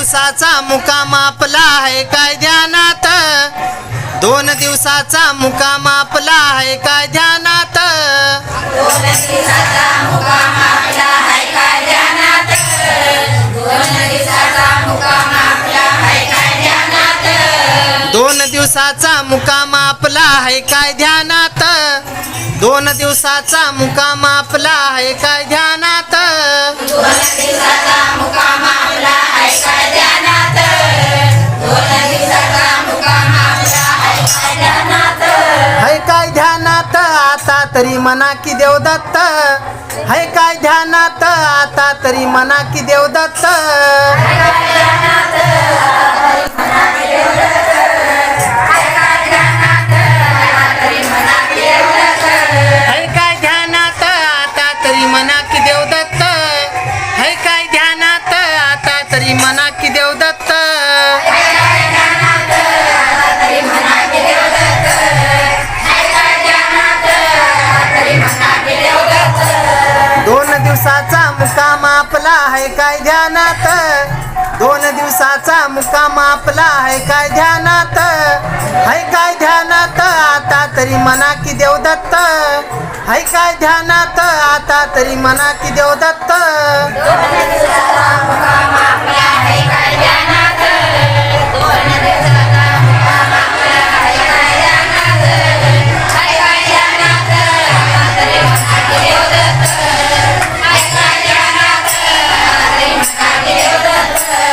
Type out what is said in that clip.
दिवसाचा मुकाम आपला आहे काय ध्यानात? दोन दिवसाचा मुकाम आपला आहे काय ध्यानात? दोन दिवसाचा मुकाम आपला आहे काय ध्यानात? दोन दिवसाचा मुकाम आपला आहे काय ध्यानात? आता तरी मना की देवदत्त है काय ध्यानात आता तरी मना की देवदत्त है आता तरी मना की देवदत्त है काय ध्यानात आता तरी मना की देवदत्त आपला आहे काय ध्यानात? दोन दिवसाचा मुकाम आपला आहे काय ध्यानात? है काय ध्यानात? आता तरी मना की देवदत्त. है काय ध्यानात? आता तरी मना की देवदत्त.